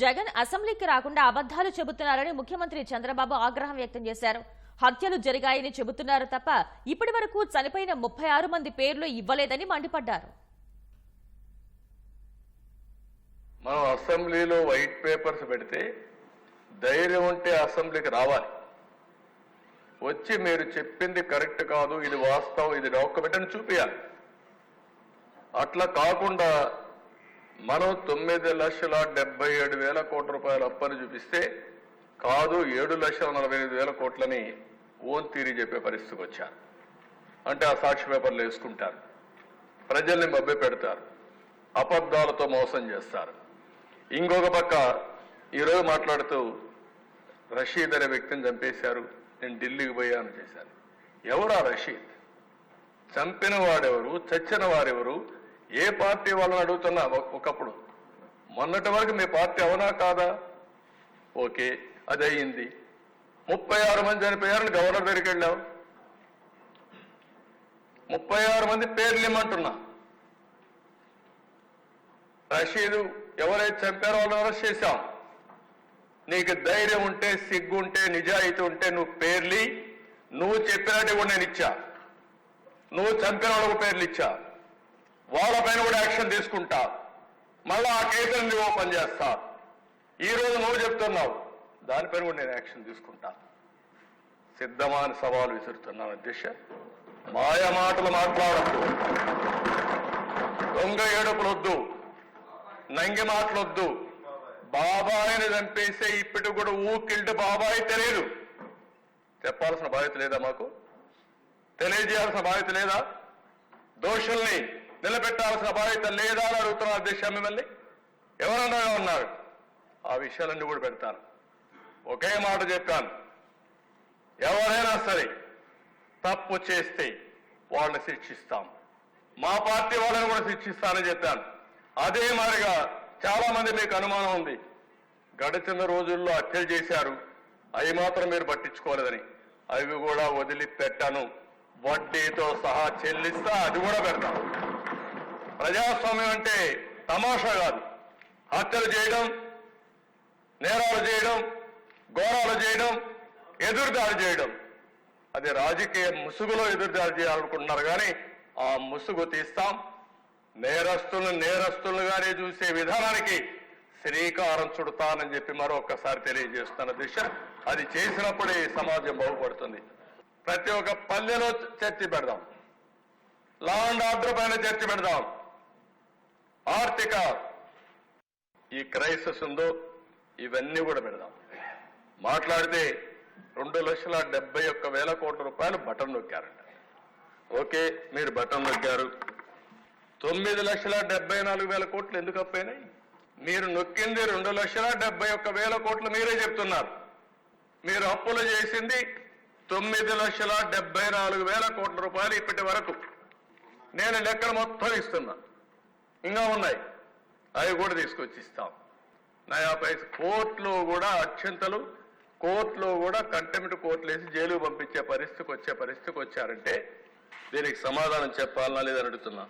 జగన్ అసెంబ్లీకి రాకుండా అబద్ధాలు చెబుతున్నారని ముఖ్యమంత్రి చంద్రబాబు ఆగ్రహం వ్యక్తం చేశారు. హత్యలు జరిగాయని చెబుతున్నారు తప్ప ఇప్పటి వరకు చనిపోయిన ముప్పై ఆరు మంది పేర్లు ఇవ్వలేదని మండిపడ్డారు. మనం అసెంబ్లీలో వైట్ పేపర్స్ పెడితే ధైర్యం ఉంటే అసెంబ్లీకి రావాలి. వచ్చి మీరు చెప్పింది కరెక్ట్ కాదు ఇది వాస్తవం ఇది డాక్యుమెంట్ అని చూపించాలి అట్లా కాకుండా మనం తొమ్మిది లక్షల డెబ్బై ఏడు వేల కోట్ల రూపాయల అప్పని చూపిస్తే కాదు ఏడు లక్షల నలభై ఐదు వేల కోట్లని ఓన్ తీరి చెప్పే పరిస్థితికి వచ్చారు. అంటే ఆ సాక్షి పేపర్లు వేసుకుంటారు. ప్రజల్ని మభ్య పెడతారు. అబద్ధాలతో మోసం చేస్తారు. ఇంకొక పక్క ఈరోజు మాట్లాడుతూ రషీద్ అనే వ్యక్తిని చంపేశారు. నేను ఢిల్లీకి పోయాను చేశాను ఎవరా రషీద్? చంపిన వాడెవరు చచ్చిన వారెవరు ఏ పార్టీ వాళ్ళని అడుగుతున్నా? ఒకప్పుడు. మొన్నటి వరకు మీ పార్టీ అవునా కాదా? ఓకే అది అయ్యింది. ముప్పై ఆరు మంది చనిపోయారని గవర్నర్ దగ్గరికి వెళ్ళావు. ముప్పై ఆరు మంది పేర్లు ఇమ్మంటున్నా. రషీదు ఎవరైతే చంపారో వాళ్ళని అరెస్ట్ చేశాం. నీకు ధైర్యం ఉంటే సిగ్గు ఉంటే నిజాయితీ ఉంటే నువ్వు పేర్లి నువ్వు చెప్పినట్టు కూడా నేను ఇచ్చా. నువ్వు చంపిన వాళ్ళకు పేర్లు ఇచ్చా. వాళ్ళపైన కూడా యాక్షన్ తీసుకుంటా మళ్ళా ఆ కేసులను నువ్వు ఓపెన్ చేస్తా ఈ రోజు నువ్వు చెప్తున్నావు దానిపైన కూడా నేను యాక్షన్ తీసుకుంటా. సిద్ధమా అని సవాలు విసురుతున్నాను అధ్యక్ష మాయ మాటలు మాట్లాడద్దు. దొంగ ఏడుపులొద్దు. నంగి మాటలొద్దు. బాబాయిని చంపేసే ఇప్పటి కూడా ఊకిల్టి బాబాయి తెలియదు. చెప్పాల్సిన బాధ్యత లేదా మాకు? తెలియజేయాల్సిన బాధ్యత లేదా? దోషుల్ని నిలబెట్టాల్సిన బాధ్యత లేదా అని అడుగుతున్నారు అధ్యక్ష మిమ్మల్ని? ఎవరన్నా ఉన్నారు? ఆ విషయాలన్నీ కూడా పెడతాను. ఒకే మాట చెప్పాను. ఎవరైనా సరే తప్పు చేస్తే వాళ్ళని శిక్షిస్తాం. మా పార్టీ వాళ్ళని కూడా శిక్షిస్తానని చెప్పాను. అదే మాదిరిగా చాలా మంది మీకు అనుమానం ఉంది. గడిచిన రోజుల్లో హత్యలు చేశారు. అవి మాత్రం మీరు పట్టించుకోలేదని. అవి కూడా వదిలిపెట్టాను. వడ్డీతో సహా చెల్లిస్తా అది కూడా పెడతాను. ప్రజాస్వామ్యం అంటే తమాషా కాదు. హత్యలు చేయడం నేరాలు చేయడం ఘోరాలు చేయడం ఎదురుదాడి చేయడం. అది రాజకీయ ముసుగులో ఎదురుదాడి చేయాలనుకుంటున్నారు కానీ ఆ ముసుగు తీస్తాం. నేరస్తులను నేరస్తులుగానే చూసే విధానానికి శ్రీకారం చుడతానని చెప్పి మరొకసారి తెలియజేస్తున్న దిశ అది చేసినప్పుడే సమాజం బాగుపడుతుంది. ప్రతి ఒక్క పల్లెలో చర్చి పెడదాం. లా అండ్ ఆర్డర్ పైన చర్చి పెడదాం. ఆర్థిక ఈ క్రైసిస్ ఉందో ఇవన్నీ కూడా పెడదాం. మాట్లాడితే రెండు లక్షల డెబ్బై ఒక్క వేల కోట్ల రూపాయలు బటన్ నొక్కారంట. ఓకే మీరు బటన్ నొక్కారు. తొమ్మిది లక్షల డెబ్బై నాలుగు వేల కోట్లు ఎందుకు అప్పైనాయి మీరు నొక్కింది రెండు లక్షల డెబ్బై ఒక్క వేల కోట్లు మీరే చెప్తున్నారు. మీరు అప్పులు చేసింది తొమ్మిది లక్షల డెబ్బై నాలుగు వేల కోట్ల రూపాయలు ఇప్పటి వరకు. నేను లెక్కలు మొత్తం ఇస్తున్నా. ఇంకా ఉన్నాయి. అవి కూడా తీసుకొచ్చి ఇస్తాం నయా పైస కోర్టులో కూడా అత్యంతలు కోర్టులో కూడా కంటెంప్ట్ కోర్టులు వేసి జైలు పంపించే పరిస్థితికి వచ్చే పరిస్థితికి వచ్చారంటే దీనికి సమాధానం చెప్పాలనా లేదని అడుగుతున్నా.